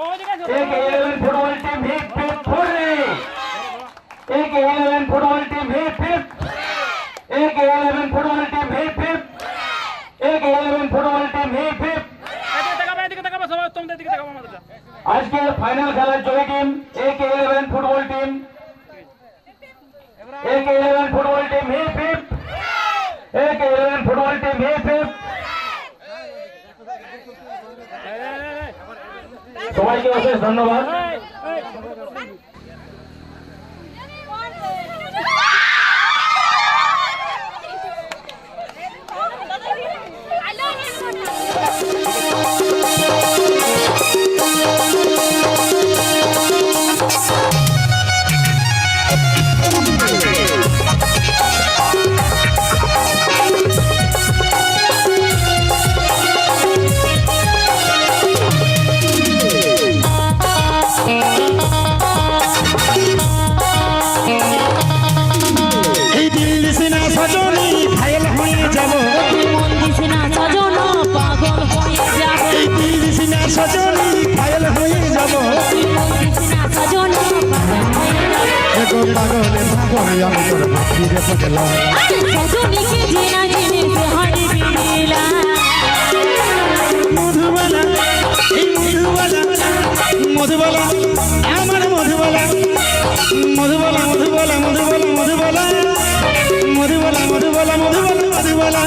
एक eleven football team ही fifth हो एक एलेवन फुटबॉल टीम ही फिफ्थ एक एलेवन फुटबॉल टीम ही फिफ्थ एक एलेवन फुटबॉल टीम ही फिफ्थ आज के फाइनल खेला जो टीम एक एलेवन फुटबॉल टीम एक एलेवन फुटबॉल टीम ही फिफ्थ एक एलेवन फुटबॉल टीम ही फिफ्थ সবাইকে অশেষ ধন্যবাদ। সজনী ঘায়ল হয়ে যাব সজন পাগল পাগলে আমি তোর ফিরে পড়লাম সজনীকে জেনা জেনে সে হারি মধুবালা এই মধুবালা মধুবালা আমার মধুবালা মধুবালা মধুবালা মধুবালা মধুবালা মধুবালা মধুবালা মধুবালা মধুবালা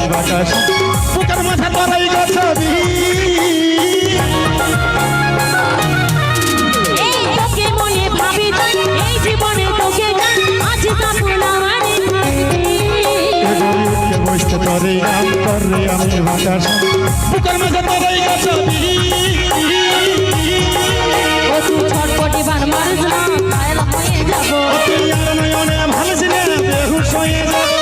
খালি বাতাস। বুকের মাথা লড়াই গছবি বসতে তরে আম তরে আমি বাতাস বুকের মাথা লড়াই গছবি ছটপটি বান মারুছ না ভালো ছিল বেহুশ হয়ে যাব।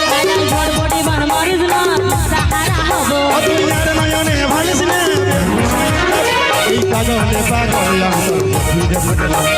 পাগলে পাগল আমি